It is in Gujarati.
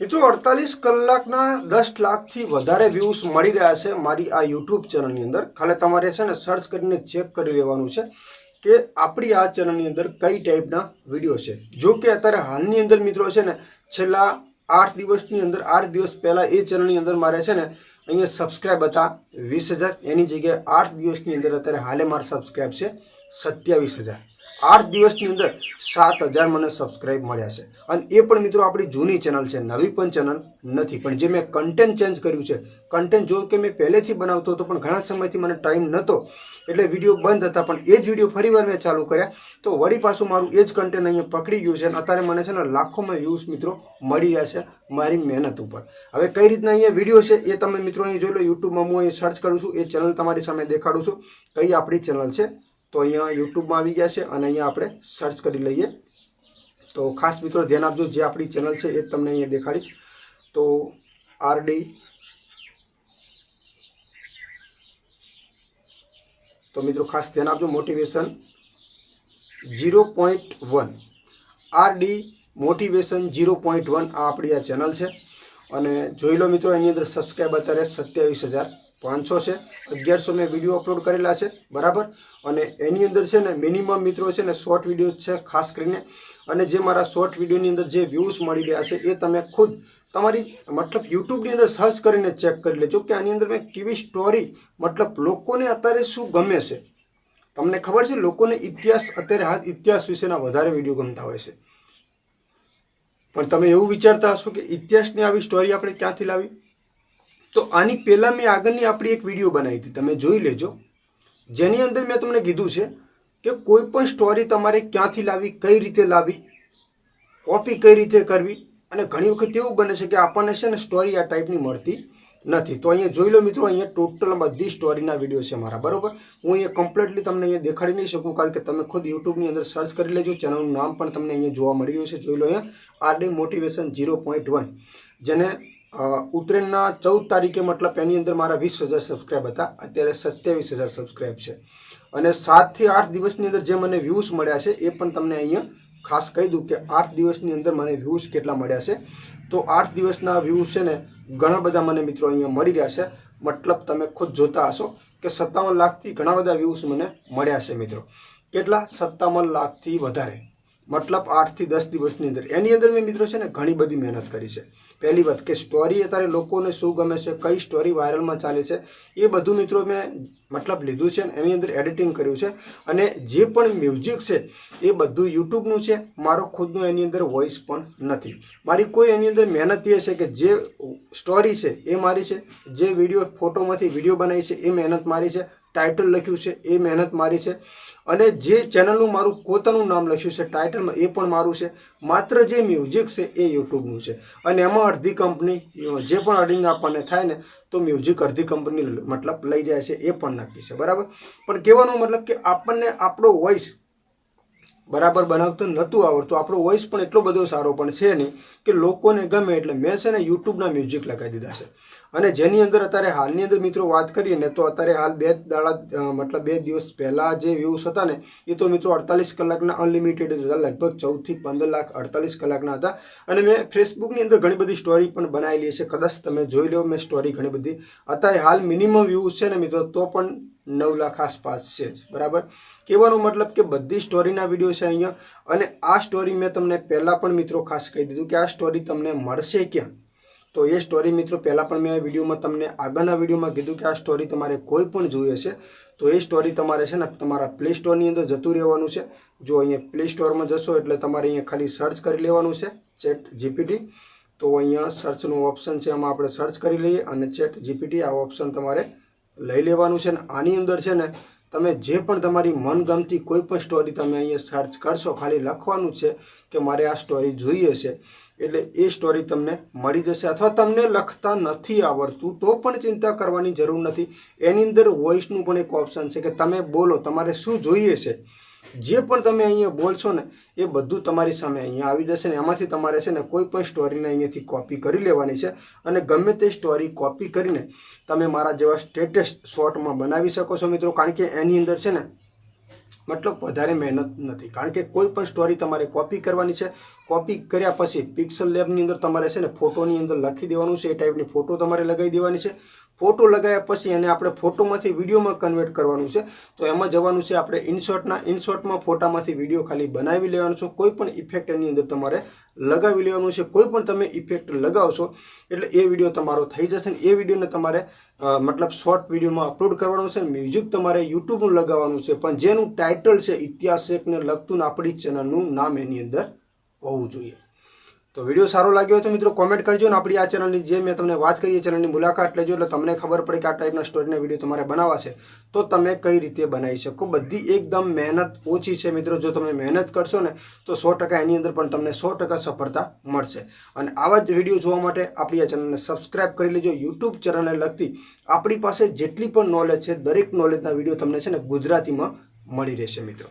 મિત્રો અડતાલીસ કલાકના દસ લાખથી વધારે વ્યૂઝ મળી રહ્યા છે મારી આ યુટ્યુબ ચેનલની અંદર. ખાલી તમારે છે ને સર્ચ કરીને ચેક કરી લેવાનું છે કે આપણી આ ચેનલની અંદર કઈ ટાઈપના વીડિયો છે. જો કે અત્યારે હાલની અંદર મિત્રો છે ને છેલ્લા આઠ દિવસની અંદર, આઠ દિવસ પહેલાં એ ચેનલની અંદર મારે છે ને અહીંયા સબસ્ક્રાઈબ હતા વીસ હજાર. એની જગ્યાએ આઠ દિવસની અંદર અત્યારે હાલે મારા સબસ્ક્રાઈબ છે. સત્યાવીસ હજાર. આઠ દિવસની અંદર સાત હજાર મને સબસ્ક્રાઈબ મળ્યા છે. અને એ પણ મિત્રો આપણી જૂની ચેનલ છે, નવી પણ ચેનલ નથી. પણ જે મેં કન્ટેન્ટ ચેન્જ કર્યું છે કન્ટેન્ટ જો કે મેં પહેલેથી બનાવતો હતો, પણ ઘણા સમયથી મને ટાઈમ નહોતો એટલે વીડિયો બંધ હતા. પણ એ જ વીડિયો ફરીવાર મેં ચાલુ કર્યા. તો વળી પાછું મારું એ જ કન્ટેન્ટ અહીંયા પકડી ગયું છે અને અત્યારે મને છે ને લાખોમાં વ્યૂઝ મિત્રો મળી રહ્યા છે મારી મહેનત ઉપર. હવે કઈ રીતના અહીંયા વીડિયો છે એ તમે મિત્રો અહીં જોઈ લો યુટ્યુબમાં હું અહીં સર્ચ કરું છું, એ ચેનલ તમારી સામે દેખાડું છું. કઈ આપણી ચેનલ છે? તો અહીંયા યુટ્યુબમાં આવી ગયા છે અને અહીંયા આપણે સર્ચ કરી લઈએ. તો ખાસ મિત્રો ધ્યાન આપજો, જે આપણી ચેનલ છે એ તમને અહીંયા દેખાડીશ. તો આરડી તો મિત્રો ખાસ ધ્યાન આપજો motivation zero point one RD motivation zero point one આ આપણી આ ચેનલ છે. અને જોઈ લો મિત્રો, એની અંદર સબસ્ક્રાઈબ અત્યારે સત્યાવીસ હજાર પાંચસો છે, અગિયારસો મેં વીડિયો અપલોડ કરેલા છે, બરાબર? અને એની અંદર છે ને મિનિમમ મિત્રો છે ને શોર્ટ વીડિયો છે, ખાસ કરીને. અને જે મારા શોર્ટ વિડીયોની અંદર જે વ્યૂઝ મળી રહ્યા છે, એ તમે ખુદ તમારી, મતલબ યુટ્યુબની અંદર સર્ચ કરીને ચેક કરી લેજો કે આની અંદર મેં કેવી સ્ટોરી મતલબ લોકોને અત્યારે શું ગમે છે. તમને ખબર છે, લોકોને ઇતિહાસ અત્યારે હાથ ઇતિહાસ વિશેના વધારે વીડિયો ગમતા હોય છે. પણ તમે એવું વિચારતા હશો કે ઇતિહાસની આવી સ્ટોરી આપણે ક્યાંથી લાવી? તો આની પહેલાં મેં આગળની આપણી એક વીડિયો બનાવી હતી. તમે જોઈ લેજો. જેની અંદર મેં તમને કીધું છે કે કોઈ પણ સ્ટોરી તમારે ક્યાંથી લાવી કઈ રીતે લાવી કોપી કઈ રીતે કરવી અને ઘણી વખત એવું બને છે કે આપણને છે ને સ્ટોરી આ ટાઈપની મળતી નથી. તો અહીંયા જોઈ લો મિત્રો, અહીંયા ટોટલ બધી સ્ટોરીના વીડિયો છે મારા. બરાબર? હું અહીંયા કમ્પ્લીટલી તમને અહીંયા દેખાડી નહીં શકું, કારણ કે તમે ખુદ યુટ્યુબની અંદર સર્ચ કરી લેજો. ચેનલનું નામ પણ તમને અહીંયા જોવા મળી રહ્યું છે. જોઈ લો અહીંયા RD motivation zero point one. જેને ઉત્તરાયણના ચૌદ તારીખે મતલબ એની અંદર મારા વીસ હજાર સબસ્ક્રાઈબ હતા. અત્યારે સત્યાવીસ હજાર સબસ્ક્રાઈબ છે. અને સાતથી આઠ દિવસની અંદર જે મને વ્યૂઝ મળ્યા છે, એ પણ તમને અહીંયા ખાસ કહી દઉં કે આઠ દિવસની અંદર મને વ્યૂઝ કેટલા મળ્યા છે. તો આઠ દિવસના વ્યૂઝ છે ને ઘણા બધા મને મિત્રો અહીંયા મળી રહ્યા છે. મતલબ તમે ખુદ જોતા હશો કે સત્તાવન લાખથી ઘણા બધા વ્યૂઝ મને મળ્યા છે મિત્રો. કેટલા? સત્તાવન લાખથી વધારે. મતલબ આઠથી દસ દિવસની અંદર. એની અંદર મેં મિત્રો છે ને ઘણી બધી મહેનત કરી છે. પહેલી વાત કે સ્ટોરી અત્યારે લોકોને શું ગમે છે, કઈ સ્ટોરી વાયરલમાં ચાલે છે, એ બધું મિત્રો મેં મતલબ લીધું છે એની અંદર એડિટિંગ કર્યું છે. અને જે પણ મ્યુઝિક છે, એ બધું યુટ્યુબનું છે, મારો ખુદનો એની અંદર વોઇસ પણ નથી. મારી કોઈ એની અંદર મહેનત એ છે કે જે સ્ટોરી છે, એ મારી છે, જે વીડિયો ફોટોમાંથી વીડિયો બનાવી છે, એ મહેનત મારી છે ટાઇટલ લખ્યું છે, એ મહેનત મારી છે. અને જે ચેનલનું મારું પોતાનું નામ લખ્યું છે ટાઇટલમાં એ પણ મારું છે. માત્ર જે મ્યુઝિક છે, એ યુટ્યુબનું છે. અને એમાં અડધી કંપની જે પણ અર્નિંગ આપણને થાય ને, તો મ્યુઝિક અડધી કંપની મતલબ લઈ જાય છે, એ પણ નક્કી છે. બરાબર? પણ કહેવાનો મતલબ કે આપણને આપણો વોઇસ બરાબર બનાવતો નહોતું આવડતું. આપણો વોઇસ પણ એટલો બધો સારો પણ છે નહીં કે લોકોને ગમે એટલે મેં છે ને યુટ્યુબના મ્યુઝિક લગાવી દીધા છે. અને જેની અંદર અત્યારે હાલની અંદર મિત્રો વાત કરીએ ને તો અત્યારે હાલ બે દાડા મતલબ બે દિવસ પહેલાં જે વ્યૂઝ હતા ને, એ તો મિત્રો અડતાલીસ કલાકના અનલિમિટેડ હતા, લગભગ ચૌદથી પંદર લાખ અડતાલીસ કલાકના હતા. અને મેં ફેસબુકની અંદર ઘણી બધી સ્ટોરી પણ બનાવેલી છે. કદાચ તમે જોઈ લો, મેં સ્ટોરી ઘણી બધી. અત્યારે હાલ મિનિમમ વ્યૂઝ છે ને મિત્રો તો પણ નવ લાખ આસપાસ છે જ, બરાબર? કહેવાનો મતલબ કે બધી સ્ટોરીના વીડિયો છે અહીંયા. અને આ સ્ટોરી મેં તમને પહેલાં પણ મિત્રો ખાસ કહી દીધું કે આ સ્ટોરી તમને મળશે ક્યાં? તો એ સ્ટોરી મિત્રો પહેલાં પણ મેં વિડીયોમાં તમને આગળના વિડીયોમાં કીધું કે આ સ્ટોરી તમારે કોઈ પણ જોઈએ છે, તો એ સ્ટોરી તમારે છે ને તમારા પ્લે સ્ટોરની અંદર જતું રહેવાનું છે. જો અહીંયા પ્લે સ્ટોરમાં જશો એટલે તમારે અહીંયા ખાલી સર્ચ કરી લેવાનું છે ચેટ જીપીટી તો અહીંયા સર્ચનું ઓપ્શન છે એમાં આપણે સર્ચ કરી લઈએ અને ચેટ જીપીટી આ ઓપ્શન તમારે લઈ લેવાનું છે ને આની અંદર છે ને તમે જે પણ તમારી મનગમતી કોઈ પણ સ્ટોરી તમે અહીંયા સર્ચ કરશો, ખાલી લખવાનું છે કે મારે આ સ્ટોરી જોઈએ છે, એટલે એ સ્ટોરી તમને મળી જશે અથવા તમને લખતા નથી આવડતું, તો પણ ચિંતા કરવાની જરૂર નથી. એની અંદર વોઇસનું પણ એક ઓપ્શન છે કે તમે બોલો, તમારે શું જોઈએ છે? જે પણ તમે અહીંયા બોલશો ને, એ બધું તમારી સામે અહીંયા આવી જશે ને, એમાંથી તમારે છે ને કોઈ પણ સ્ટોરીને અહીંયાથી કોપી કરી લેવાની છે અને ગમે તે સ્ટોરી કોપી કરીને તમે મારા જેવા સ્ટેટસ શોર્ટમાં બનાવી શકો છો મિત્રો, કારણ કે એની અંદર છે ને મતલબ વધારે મહેનત નથી. કારણ કે કોઈ પણ સ્ટોરી તમારે કોપી કરવાની છે કોપી કર્યા પછી પિક્સલ લેબની અંદર તમારે છે ને ફોટોની અંદર લખી દેવાનું છે, એ ટાઈપની ફોટો તમારે લગાવી દેવાની છે. ફોટો લગાવ્યા પછી એને આપણે ફોટોમાંથી વિડીયોમાં કન્વર્ટ કરવાનું છે. તો એમાં જવાનું છે આપણે ઇનશોર્ટના ઇનશોર્ટમાં ફોટામાંથી વીડિયો ખાલી બનાવી લેવાનો છે. કોઈ પણ ઇફેક્ટ એની અંદર તમારે લગાવી લેવાનું છે. કોઈ પણ તમે ઇફેક્ટ લગાવશો, એટલે એ વીડિયો તમારો થઈ જશે ને એ વિડીયોને તમારે મતલબ શોર્ટ વિડીયોમાં અપલોડ કરવાનું છે મ્યુઝિક તમારે યુટ્યુબનું લગાવવાનું છે. પણ જેનું ટાઇટલ છે ઇતિહાસને લગતું ને આપણી ચેનલનું નામ એની અંદર હોવું જોઈએ. તો વીડિયો સારો લાગ્યો હોય તો મિત્રો કોમેન્ટ કરજો ને આપણી આ ચેનલની જે મેં તમને વાત કરી, એ ચેનલની મુલાકાત લેજો. એટલે તમને ખબર પડે કે આ ટાઈપના સ્ટોરીના વીડિયો તમારે બનાવવા તો તમે કઈ રીતે બનાવી શકો? બધી એકદમ મહેનત ઓછી છે મિત્રો. જો તમે મહેનત કરશો ને, તો સો એની અંદર પણ તમને સો સફળતા મળશે. અને આવા જ વીડિયો જોવા માટે આપણી આ ચેનલને સબસ્ક્રાઇબ કરી લેજો. યુટ્યુબ ચેનલને લગતી આપણી પાસે જેટલી પણ નોલેજ છે, દરેક નોલેજના વીડિયો તમને છે ને ગુજરાતીમાં મળી રહેશે મિત્રો.